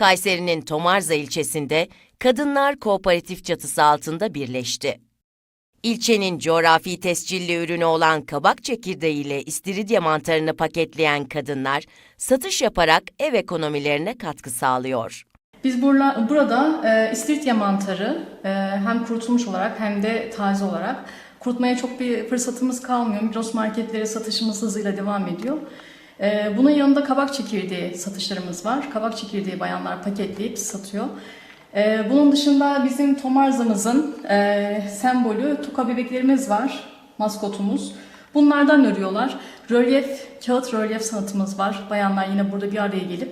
Kayseri'nin Tomarza ilçesinde kadınlar kooperatif çatısı altında birleşti. İlçenin coğrafi tescilli ürünü olan kabak çekirdeği ile istiridye mantarını paketleyen kadınlar satış yaparak ev ekonomilerine katkı sağlıyor. Biz burla, burada e, istiridye mantarı e, hem kurutulmuş olarak hem de taze olarak kurutmaya çok bir fırsatımız kalmıyor. Migros marketlere satışımız hızıyla devam ediyor. E, bunun yanında kabak çekirdeği satışlarımız var. Kabak çekirdeği bayanlar paketleyip satıyor. E, bunun dışında bizim Tomarza'mızın e, sembolü tuka bebeklerimiz var, maskotumuz. Bunlardan örüyorlar. Rölyef, kağıt rölyef sanatımız var. Bayanlar yine burada bir araya gelip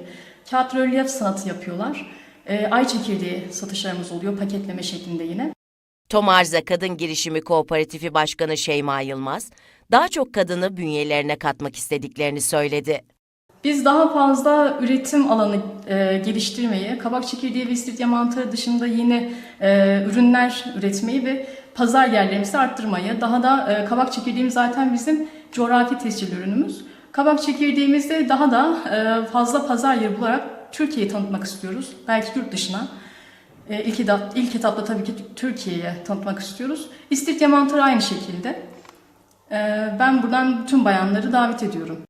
kağıt rölyef sanatı yapıyorlar. E, ay çekirdeği satışlarımız oluyor paketleme şeklinde yine. Tomarza Kadın Girişimi Kooperatifi Başkanı Şeyma Yılmaz, daha çok kadını bünyelerine katmak istediklerini söyledi. Biz daha fazla üretim alanı e, geliştirmeyi, kabak çekirdeği ve istiridye mantarı dışında yeni e, ürünler üretmeyi ve pazar yerlerimizi arttırmayı, daha da e, kabak çekirdeğimiz zaten bizim coğrafi tescil ürünümüz. Kabak çekirdeğimizde daha da e, fazla pazar yeri bularak Türkiye'yi tanıtmak istiyoruz. Belki yurt dışına. E, ilk, etap, ilk etapta tabii ki Türkiye'ye tanıtmak istiyoruz. İstiridye mantarı aynı şekilde. E, ben buradan bütün bayanları davet ediyorum.